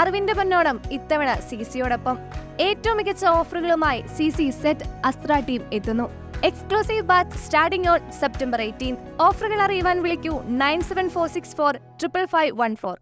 അറിവിന്റെ പൊന്നോണം ഇത്തവണ സി സിയോടൊപ്പം ഏറ്റവും മികച്ച ഓഫറുകളുമായി C C SET Astra team എത്തുന്നു. Exclusive batch starting on September eighteen ഓഫറുകൾ അറിയുവാൻ വിളിക്കൂ nine seven four six four triple five one four.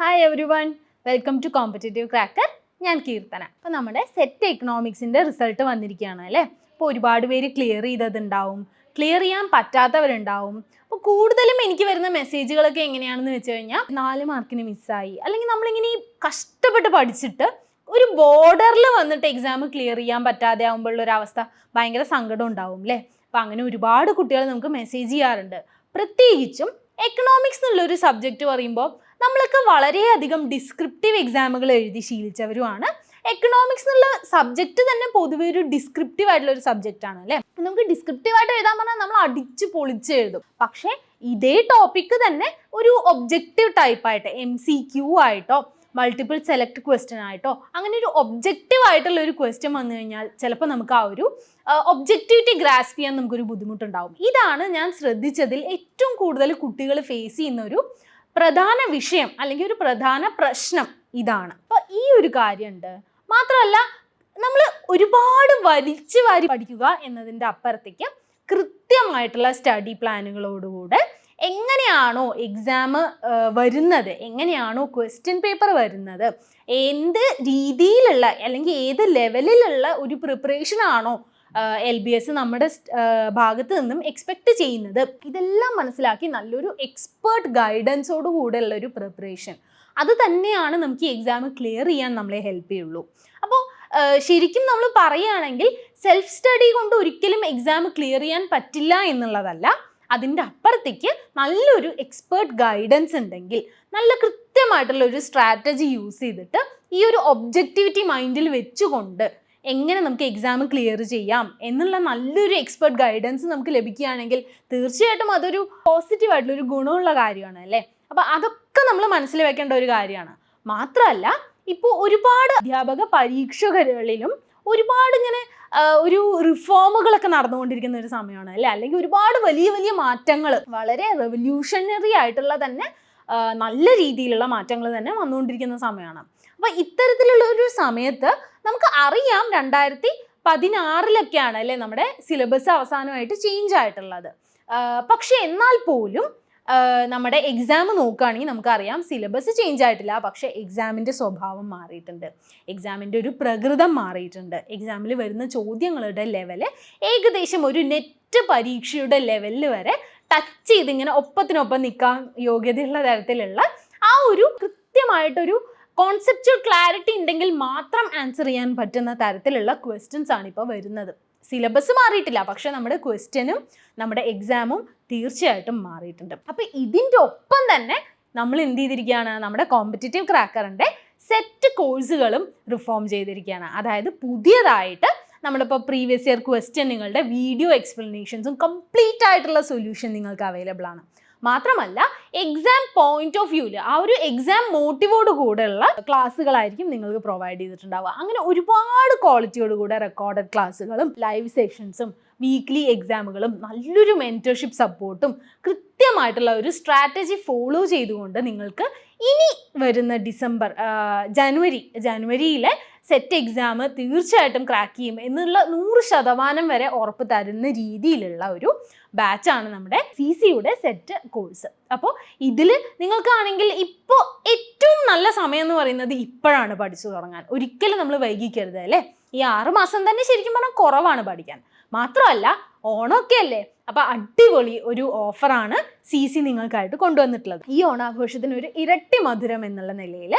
Hi everyone welcome to competitive cracker ഞാൻ കീർത്തന. അപ്പോൾ നമ്മുടെ സെറ്റ് എക്കണോമിക്സിന്റെ റിസൾട്ട് വന്നിരിക്കുകയാണ് അല്ലേ? അപ്പോൾ ഒരുപാട് പേര് ക്ലിയർ ചെയ്തതുണ്ടാവും. ക്ലിയർ ചെയ്യാൻ പറ്റാത്തവരുണ്ടാവും. അപ്പോൾ കൂടുതലും എനിക്ക് വരുന്ന മെസ്സേജുകളൊക്കെ എങ്ങനെയാണെന്ന് വെച്ച് കഴിഞ്ഞാൽ നാല് മാർക്കിന് മിസ്സായി അല്ലെങ്കിൽ നമ്മളിങ്ങനെ ഈ കഷ്ടപ്പെട്ട് പഠിച്ചിട്ട് ഒരു ബോർഡറിൽ വന്നിട്ട് എക്സാം ക്ലിയർ ചെയ്യാൻ പറ്റാതെ ആകുമ്പോഴുള്ള ഒരു അവസ്ഥ ഭയങ്കര സങ്കടം ഉണ്ടാവും അല്ലേ അപ്പം അങ്ങനെ ഒരുപാട് കുട്ടികൾ നമുക്ക് മെസ്സേജ് ചെയ്യാറുണ്ട്. പ്രത്യേകിച്ചും എക്കണോമിക്സ് എന്നുള്ളൊരു സബ്ജക്റ്റ് പറയുമ്പോൾ നമ്മളൊക്കെ വളരെയധികം ഡിസ്ക്രിപ്റ്റീവ് എക്സാമുകൾ എഴുതി ശീലിച്ചവരുമാണ്. എക്കണോമിക്സ് എന്നുള്ള സബ്ജക്റ്റ് തന്നെ പൊതുവെ ഒരു ഡിസ്ക്രിപ്റ്റീവ് ആയിട്ടുള്ള ഒരു സബ്ജക്റ്റ് ആണ് അല്ലേ? നമുക്ക് ഡിസ്ക്രിപ്റ്റീവ് ആയിട്ട് എഴുതാൻ പറഞ്ഞാൽ നമ്മൾ അടിച്ച് പൊളിച്ച് എഴുതും. പക്ഷേ ഇതേ ടോപ്പിക്ക് തന്നെ ഒരു ഒബ്ജക്റ്റീവ് ടൈപ്പായിട്ട് എം സി ക്യൂ ആയിട്ടോ മൾട്ടിപ്പിൾ സെലക്ട് ക്വസ്റ്റ്യൻ ആയിട്ടോ അങ്ങനെ ഒരു ഒബ്ജക്റ്റീവ് ആയിട്ടുള്ള ഒരു ക്വസ്റ്റ്യൻ വന്നു കഴിഞ്ഞാൽ ചിലപ്പോൾ നമുക്ക് ആ ഒരു ഒബ്ജക്റ്റിവിറ്റി ഗ്രാസ്പ് ചെയ്യാൻ നമുക്കൊരു ബുദ്ധിമുട്ടുണ്ടാവും. ഇതാണ് ഞാൻ ശ്രദ്ധിച്ചതിൽ ഏറ്റവും കൂടുതൽ കുട്ടികൾ ഫേസ് ചെയ്യുന്ന ഒരു പ്രധാന വിഷയം അല്ലെങ്കിൽ ഒരു പ്രധാന പ്രശ്നം ഇതാണ്. അപ്പോൾ ഈ ഒരു കാര്യമുണ്ട്. മാത്രമല്ല നമ്മൾ ഒരുപാട് വലിച്ചു വാരി പഠിക്കുക എന്നതിന്റെ അപ്പുറത്തേക്ക് കൃത്യമായിട്ടുള്ള സ്റ്റഡി പ്ലാനുകളോടുകൂടെ എങ്ങനെയാണോ എക്സാം വരുന്നത് എങ്ങനെയാണോ ക്വസ്റ്റ്യൻ പേപ്പർ വരുന്നത് എന്ത് രീതിയിലുള്ള അല്ലെങ്കിൽ ഏത് ലെവലിലുള്ള ഒരു പ്രിപ്പറേഷൻ ആണോ എൽ ബി എസ് നമ്മുടെ ഭാഗത്ത് നിന്നും എക്സ്പെക്റ്റ് ചെയ്യുന്നത് ഇതെല്ലാം മനസ്സിലാക്കി നല്ലൊരു എക്സ്പേർട്ട് ഗൈഡൻസോട് കൂടെയുള്ള ഒരു പ്രിപ്പറേഷൻ അത് തന്നെയാണ് നമുക്ക് ഈ എക്സാം ക്ലിയർ ചെയ്യാൻ നമ്മളെ ഹെൽപ്പ് ചെയ്യുള്ളൂ. അപ്പോൾ ശരിക്കും നമ്മൾ പറയുകയാണെങ്കിൽ സെൽഫ് സ്റ്റഡി കൊണ്ട് ഒരിക്കലും എക്സാം ക്ലിയർ ചെയ്യാൻ പറ്റില്ല എന്നുള്ളതല്ല. അതിന്റെ അപ്പുറത്തേക്ക് നല്ലൊരു എക്സ്പേർട്ട് ഗൈഡൻസ് ഉണ്ടെങ്കിൽ നല്ല കൃത്യമായിട്ടുള്ള ഒരു സ്ട്രാറ്റജി യൂസ് ചെയ്തിട്ട് ഈ ഒരു ഒബ്ജക്റ്റിവിറ്റി മൈൻഡിൽ വെച്ചുകൊണ്ട് എങ്ങനെ നമുക്ക് എക്സാം ക്ലിയർ ചെയ്യാം എന്നുള്ള നല്ലൊരു എക്സ്പേർട്ട് ഗൈഡൻസ് നമുക്ക് ലഭിക്കുകയാണെങ്കിൽ തീർച്ചയായിട്ടും അതൊരു പോസിറ്റീവായിട്ടുള്ള ഒരു ഗുണമുള്ള കാര്യമാണ് അല്ലേ? അപ്പോൾ അതൊക്കെ നമ്മൾ മനസ്സിൽ വെക്കേണ്ട ഒരു കാര്യമാണ്. മാത്രമല്ല ഇപ്പോൾ ഒരുപാട് അധ്യാപക പരീക്ഷകളിലും ഒരുപാട് ഇങ്ങനെ ഒരു റിഫോമുകളൊക്കെ നടന്നുകൊണ്ടിരിക്കുന്ന ഒരു സമയമാണ് അല്ലേ? അല്ലെങ്കിൽ ഒരുപാട് വലിയ വലിയ മാറ്റങ്ങൾ വളരെ റെവല്യൂഷണറി ആയിട്ടുള്ള തന്നെ നല്ല രീതിയിലുള്ള മാറ്റങ്ങൾ തന്നെ വന്നുകൊണ്ടിരിക്കുന്ന സമയമാണ്. അപ്പോൾ ഇത്തരത്തിലുള്ള ഒരു സമയത്ത് നമുക്ക് അറിയാം രണ്ടായിരത്തി പതിനാറിലൊക്കെയാണ് അല്ലേ നമ്മുടെ സിലബസ് അവസാനമായിട്ട് ചേഞ്ച് ആയിട്ടുള്ളത്. പക്ഷേ എന്നാൽ പോലും നമ്മുടെ എക്സാം നോക്കുകയാണെങ്കിൽ നമുക്കറിയാം സിലബസ് ചേഞ്ച് ആയിട്ടില്ല. പക്ഷേ എക്സാമിന്റെ സ്വഭാവം മാറിയിട്ടുണ്ട്. എക്സാമിന്റെ ഒരു പ്രകൃതം മാറിയിട്ടുണ്ട്. എക്സാമിൽ വരുന്ന ചോദ്യങ്ങളുടെ ലെവൽ ഏകദേശം ഒരു നെറ്റ് പരീക്ഷയുടെ ലെവലിൽ വരെ ടച്ച് ചെയ്തിങ്ങനെ ഒപ്പത്തിനൊപ്പം നിൽക്കാൻ യോഗ്യതയുള്ള തരത്തിലുള്ള ആ ഒരു കൃത്യമായിട്ടൊരു കോൺസെപ്റ്റ് ക്ലാരിറ്റി ഉണ്ടെങ്കിൽ മാത്രം ആൻസർ ചെയ്യാൻ പറ്റുന്ന തരത്തിലുള്ള ക്വസ്റ്റ്യൻസ് ആണ് ഇപ്പോൾ വരുന്നത്. സിലബസ് മാറിയിട്ടില്ല. പക്ഷെ നമ്മുടെ ക്വസ്റ്റ്യനും നമ്മുടെ എക്സാമും തീർച്ചയായിട്ടും മാറിയിട്ടുണ്ട്. അപ്പോൾ ഇതിന്റെ ഒപ്പം തന്നെ നമ്മൾ എന്ത് ചെയ്തിരിക്കുകയാണ്? നമ്മുടെ കോമ്പറ്റേറ്റീവ് ക്രാക്കറിന്റെ സെറ്റ് കോഴ്സുകളും റിഫോം ചെയ്തിരിക്കുകയാണ്. അതായത് പുതിയതായിട്ട് നമ്മളിപ്പോൾ പ്രീവിയസ് ഇയർ ക്വസ്റ്റ്യനുകളുടെ വീഡിയോ എക്സ്പ്ലനേഷൻസും കംപ്ലീറ്റ് ആയിട്ടുള്ള സൊല്യൂഷൻ നിങ്ങൾക്ക് അവൈലബിൾ ആണ്. മാത്രമല്ല എക്സാം പോയിന്റ് ഓഫ് വ്യൂൽ ആ ഒരു എക്സാം മോട്ടീവോട് കൂടെയുള്ള ക്ലാസ്സുകളായിരിക്കും നിങ്ങൾക്ക് പ്രൊവൈഡ് ചെയ്തിട്ടുണ്ടാവുക. അങ്ങനെ ഒരുപാട് ക്വാളിറ്റിയോട് കൂടെ റെക്കോർഡഡ് ക്ലാസ്സുകളും ലൈവ് സെഷൻസും വീക്ക്ലി എക്സാമുകളും നല്ലൊരു മെന്റർഷിപ്പ് സപ്പോർട്ടും കൃത്യമായിട്ടുള്ള ഒരു സ്ട്രാറ്റജി ഫോളോ ചെയ്തുകൊണ്ട് നിങ്ങൾക്ക് ഇനി വരുന്ന ഡിസംബർ ജനുവരി ജനുവരിയിലെ സെറ്റ് എക്സാം തീർച്ചയായിട്ടും ക്രാക്ക് ചെയ്യും എന്നുള്ള നൂറ് ശതമാനം വരെ ഉറപ്പ് തരുന്ന രീതിയിലുള്ള ഒരു ബാച്ചാണ് നമ്മുടെ സി സിയുടെ സെറ്റ് കോഴ്സ് അപ്പോൾ ഇതിൽ നിങ്ങൾക്കാണെങ്കിൽ ഇപ്പോൾ ഏറ്റവും നല്ല സമയം എന്ന് പറയുന്നത് ഇപ്പോഴാണ് പഠിച്ചു തുടങ്ങാൻ. ഒരിക്കലും നമ്മൾ വൈകിക്കരുത് അല്ലേ? ഈ ആറ് മാസം തന്നെ ശരിക്കും പറഞ്ഞാൽ കുറവാണ് പഠിക്കാൻ. മാത്രമല്ല ഓണമൊക്കെ അല്ലേ? അപ്പോൾ അടിപൊളി ഒരു ഓഫറാണ് സി സി നിങ്ങൾക്കായിട്ട് കൊണ്ടുവന്നിട്ടുള്ളത്. ഈ ഓണാഘോഷത്തിന് ഒരു ഇരട്ടി മധുരം എന്നുള്ള നിലയിൽ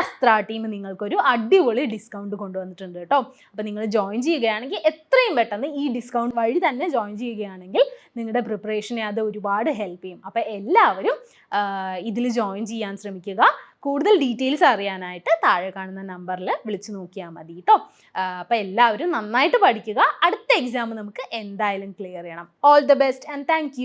അസ്ത്ര ടീം നിങ്ങൾക്കൊരു അടിപൊളി ഡിസ്കൗണ്ട് കൊണ്ടുവന്നിട്ടുണ്ട് കേട്ടോ. അപ്പോൾ നിങ്ങൾ ജോയിൻ ചെയ്യുകയാണെങ്കിൽ എത്രയും പെട്ടെന്ന് ഈ ഡിസ്കൗണ്ട് വഴി തന്നെ ജോയിൻ ചെയ്യുകയാണെങ്കിൽ നിങ്ങളുടെ പ്രിപ്പറേഷനെ അത് ഒരുപാട് ഹെൽപ്പ് ചെയ്യും. അപ്പോൾ എല്ലാവരും ഇതിൽ ജോയിൻ ചെയ്യാൻ ശ്രമിക്കുക. കൂടുതൽ ഡീറ്റെയിൽസ് അറിയാനായിട്ട് താഴെ കാണുന്ന നമ്പറിൽ വിളിച്ചു നോക്കിയാൽ മതി കേട്ടോ. അപ്പോൾ എല്ലാവരും നന്നായിട്ട് പഠിക്കുക. അടുത്ത എക്സാം നമുക്ക് എന്തായാലും ക്ലിയർ ചെയ്യണം. All the best and thank